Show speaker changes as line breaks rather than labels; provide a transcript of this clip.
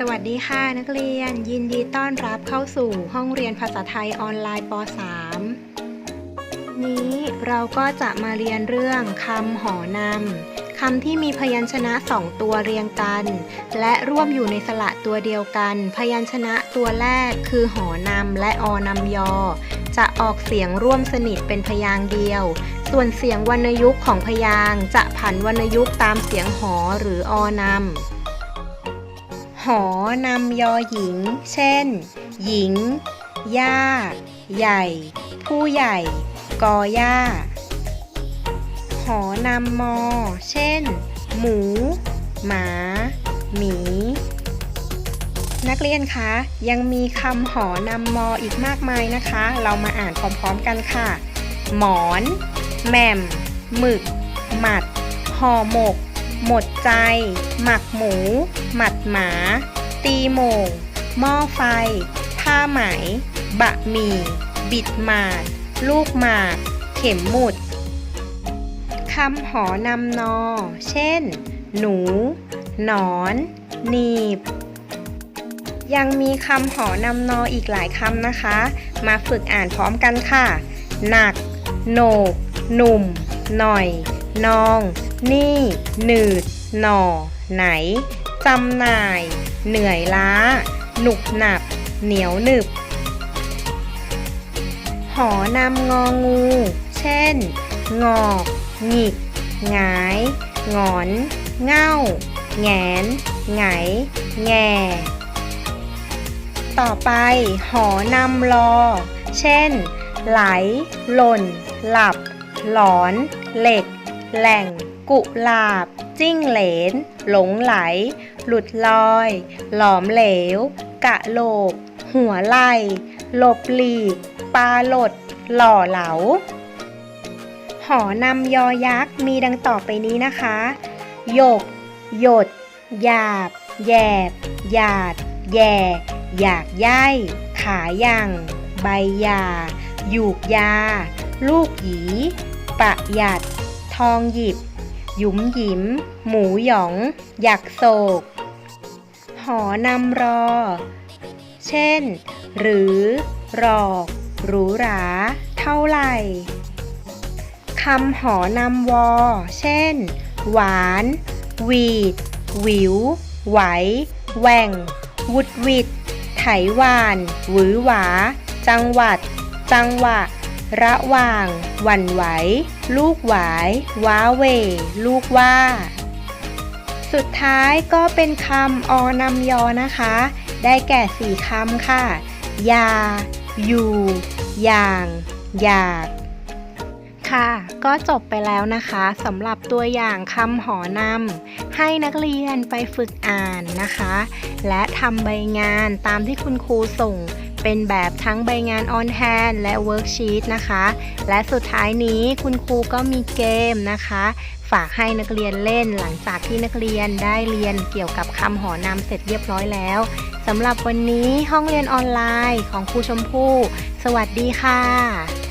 สวัสดีค่ะนักเรียน ยินดีต้อนรับเข้าสู่ห้องเรียนภาษาไทยออนไลน์ป .3 นี้เราก็จะมาเรียนเรื่องคำหอนำคำที่มีพยัญชนะสองตัวเรียงกัน และร่วมอยู่ในสระตัวเดียวกัน พยัญชนะตัวแรกคือหอนำและอนำยอ จะออกเสียงร่วมสนิทเป็นพยางค์เดียว ส่วนเสียงวรรณยุกต์ของพยางค์จะผันวรรณยุกต์ตามเสียงหอหรืออนำ หอนำยอหญิง เช่น หญิง ย่า ใหญ่ ผู้ใหญ่ กอย่า หอนำมอ เช่น หมู หมา หมี นักเรียนคะ ยังมีคำหอนำมออีกมากมายนะคะ เรามาอ่านพร้อมๆกันค่ะ หมอน แหม่ม หมึก หมัด ห่อหมก หมดใจ หมักหมู หมัดหมา ตีโม่งหม้อไฟ ผ้าไหม บะหมี่ บิดหมาด ลูกหมาก เข็มหมุดคำหอนำนอ เช่น หนู หนอน หนีบ ยังมีคำหอนำนออีกหลายคำนะคะ มาฝึกอ่านพร้อมกันค่ะ หนัก โหนก หนุ่ม หน่อย นอง นี่ หนืด หน่อ ไหน จำหน่าย เหนื่อยล้า หนุกหนับเหนียวหนึบ หอนำงองู เช่น งอกหงิก หงาย งอน เง่าแหงน ไง แง่ต่อไป หอนำรอ เช่น ไหล หล่น หลับ หลอน เหล็ก แหล่ง กุหลาบ จิ้งเหลน หลงไหล หลุดลอย หลอมเหลว กะโหลก หัวไหลหลบหลีก ปลาหลด หล่อเหลา หอนำยอยักษ์มีดังต่อไปนี้นะคะ หยก หยด หยาบ แยบ หยาด แย่ อยากย่ายขายังใบยา หยูกยา ลูกหยีปะหยัด ทองหยิบ หยุมหยิม หมูหยองอยากโศก หอนำรอ เช่น หรือ รอกหรูหรา เท่าไหร่คำหอนำวอ เช่น หวาน หวีด หวิว ไหว แหว่ง วุดวิด ไถหวาน หวือหวา จังหวัด จังหวะ ระหว่าง หวั่นไหว ลูกหวาย ว้าเว ลูกว่า สุดท้ายก็เป็นคำอนำยอนะคะ ได้แก่สี่คำค่ะ ยา อยู่ อย่าง อยาก ค่ะ ก็จบไปแล้วนะคะสำหรับตัวอย่างคำหอนำให้นักเรียนไปฝึกอ่านนะคะ และทำใบงานตามที่คุณครูส่ง เป็นแบบทั้งใบงานออนแฮนและเวิร์กชีตนะคะ และสุดท้ายนี้คุณครูก็มีเกมนะคะ ฝากให้นักเรียนเล่นหลังจากที่นักเรียนได้เรียนเกี่ยวกับคำหอนำเสร็จเรียบร้อยแล้วสำหรับวันนี้ห้องเรียนออนไลน์ของครูชมพู่ สวัสดีค่ะ